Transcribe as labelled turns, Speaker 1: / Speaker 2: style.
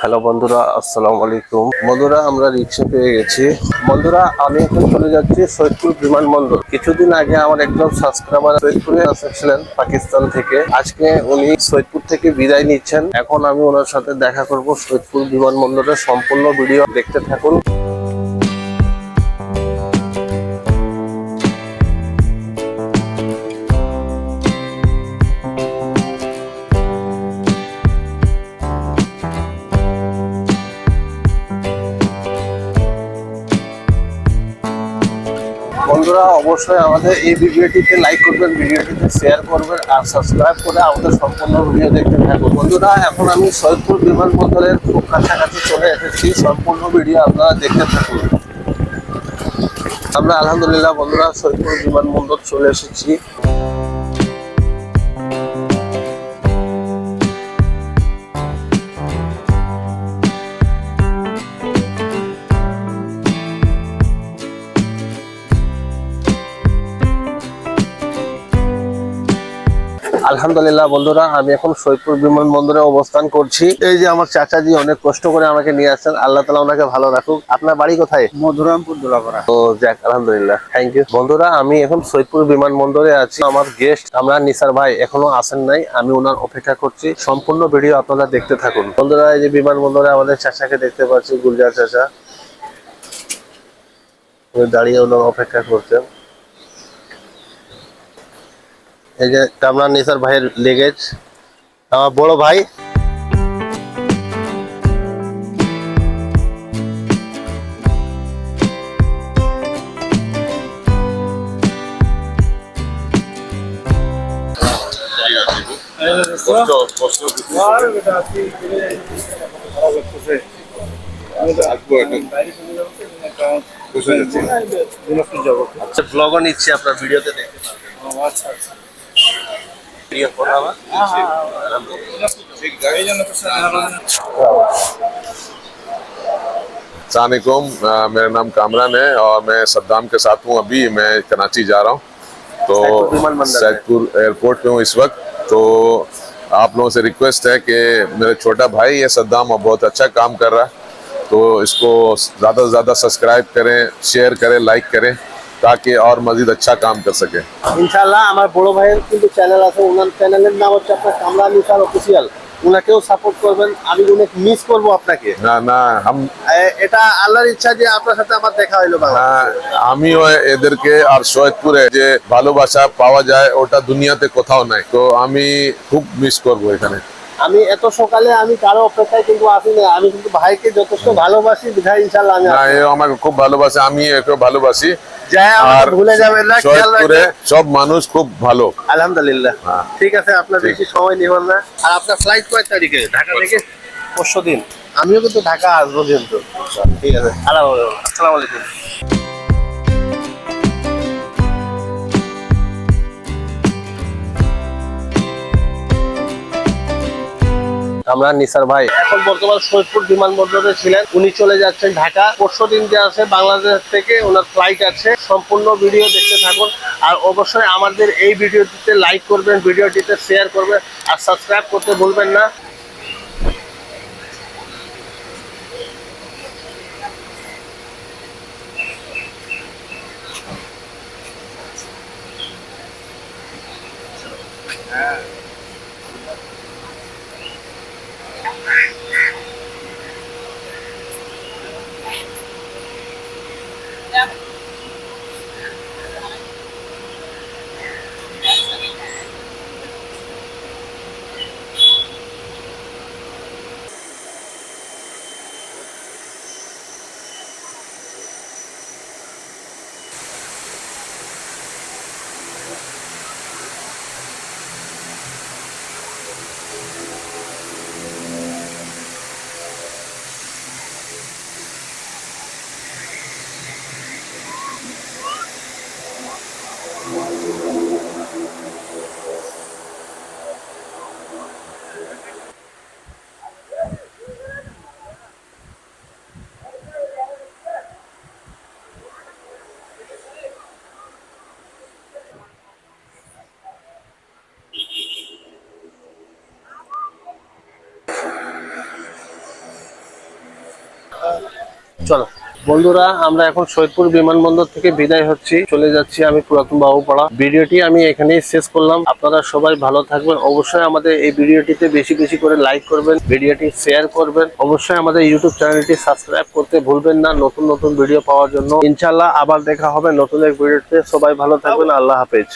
Speaker 1: Hello বন্ধুরা, আসসালামু আলাইকুম। বন্ধুরা, আমরা রিক্সা পেয়ে গেছি। বন্ধুরা, আমি এখন চলে যাচ্ছি সৈয়দপুর বিমানবন্দর। কিছুদিন আগে আমার একজন সাবস্ক্রাইবার সৈয়দপুরে এসেছিলেন পাকিস্তান থেকে। আজকে উনি সৈয়দপুর থেকে বিদায় নিচ্ছেন। এখন আমি ওনার সাথে দেখা করব সৈয়দপুর বিমানবন্দরের সম্পূর্ণ ভিডিও। দেখতে থাকুন। অবশ্যই আমাদের এই ভিডিওটিতে লাইক করবেন, ভিডিওটিতে শেয়ার করবেন আর সাবস্ক্রাইব করে আমাদের সম্পূর্ণ ভিডিও দেখতে থাকবেন বন্ধুরা, এখন আমি সৈয়দপুর বিমানবন্দরের খুব কাছাকাছি চলে এসেছি। সম্পূর্ণ ভিডিও আপনারা দেখতে থাকুন। আমরা আলহামদুলিল্লাহ বন্ধুরা সৈয়দপুর বিমানবন্দর চলে এসেছি। আলহামদুলিল্লাহ বন্ধুরা আমি এখন সৈয়দপুর বিমানবন্দরে অবস্থান করছি। এই যে আমার চাচাজি অনেক কষ্ট করে আমাকে নিয়ে আসছেন আল্লাহ তালা ওনাকে ভালো রাখুক। আপনার বাড়ি কোথায়?
Speaker 2: মধুরামপুর দোলাপাড়া।
Speaker 1: তো যাক আলহামদুলিল্লাহ থ্যাংক ইউ বন্ধুরা আমি এখন সৈয়দপুর বিমানবন্দরে আছি। আমার গেস্ট আমরা নিসার ভাই এখনও আসেন নাই আমি ওনার অপেক্ষা করছি। সম্পূর্ণ ভিডিও আপনারা দেখতে থাকুন। বন্ধুরা এই যে বিমানবন্দরে আমাদের চাচাকে দেখতে পাচ্ছি গুলজার চাচা। দাঁড়িয়ে ওনার অপেক্ষা করছেন। এই যে কামরান নিসার ভাইয়ের লেগেজ আমার বড় ভাই। আচ্ছা ব্লগও নিচ্ছি আপনার ভিডিওতে দেখতে। পারবেন ভিডিও করা আমার
Speaker 3: सलामकुम मेरा नाम कामरान है और मैं सद्दाम के साथ हूँ अभी मैं कराची जा रहा हूँ तो
Speaker 1: सैदपुर विमानबंदर है।
Speaker 3: सैदपुर एयरपोर्ट पे हूँ इस वक्त तो आप लोगों से रिक्वेस्ट है कि मेरा छोटा भाई है सद्दाम और बहुत अच्छा काम कर रहा है तो इसको ज़्यादा से ज़्यादा सब्सक्राइब करें शेयर करें लाइक करें তাকে আর মজিদ আচ্ছা কাম কর সকে
Speaker 1: ইনশাআল্লাহ আমার বড় ভাইয়ের কিন্তু চ্যানেল আছে ওনার চ্যানেলের নাম হচ্ছে আপনার কামরান নিসার অফিসিয়াল ওনাকেও সাপোর্ট করবেন আমি অনেক মিস করব আপনাকে।
Speaker 3: না না
Speaker 1: হাম এটা আল্লাহর ইচ্ছা যে আপনার সাথে আমার দেখা হইল
Speaker 3: হ্যাঁ, আমিও এদেরকে আর সৈয়দপুরে যে ভালোবাসা পাওয়া যায় ওটা দুনিয়াতে কোথাও নাই। তো আমি খুব মিস করব এখানে।
Speaker 1: আমি এত সকালে আমি কারও অপেক্ষায় কিন্তু আসি না আমি কিন্তু ভাইকে যথেষ্ট ভালোবাসি বিধায় ইনশাল্লাহ আমি
Speaker 3: আমাকে খুব ভালোবাসে আমি একে ভালোবাসি।
Speaker 1: যাই
Speaker 3: আর
Speaker 1: আমাকে ভুলে যাবেন না খেয়াল
Speaker 3: সব মানুষ খুব ভালো।
Speaker 1: আলহামদুলিল্লাহ।
Speaker 3: হ্যাঁ।
Speaker 1: ঠিক আছে আপনার বেশি সময় নিবেন না। আর আপনার ফ্লাইট কয় তারিখে? ঢাকা থেকে? পরশু দিন। আমিও কিন্তু ঢাকা আসব কিন্তু। ঠিক আছে। আসসালামু আলাইকুম। আমরা নিসার ভাই। এখন বর্তমান সৈয়দপুর বিমানবন্দরে ছিলেন। উনি চলে যাচ্ছেন ঢাকা। পরশু দিন যে আছে বাংলাদেশ থেকে ওনার ফ্লাইট আছে। সম্পূর্ণ ভিডিও দেখতে থাকুন। আর অবশ্যই আমাদের এই ভিডিওটিতে লাইক করবেন ভিডিওটিতে শেয়ার করবেন। আর সাবস্ক্রাইব করতে ভুলবেন না। Oh, চলো। বন্ধুরা, আমরা এখন সৈয়দপুর বিমানবন্দর থেকে বিদায় হচ্ছি। চলে যাচ্ছি আমি পুরাতন বাবুপাড়া। ভিডিওটি আমি এখানেই শেষ করলাম। আপনারা সবাই ভালো থাকবেন। অবশ্যই আমাদের এই ভিডিওটিতে বেশি বেশি করে লাইক করবেন, ভিডিওটি শেয়ার করবেন। অবশ্যই আমাদের ইউটিউব চ্যানেলটি সাবস্ক্রাইব করতে ভুলবেন না নতুন নতুন ভিডিও পাওয়ার জন্য। ইনশাল্লাহ আবার দেখা হবে নতুন এক ভিডিওতে। সবাই ভালো থাকবেন। আল্লাহ হাফেজ।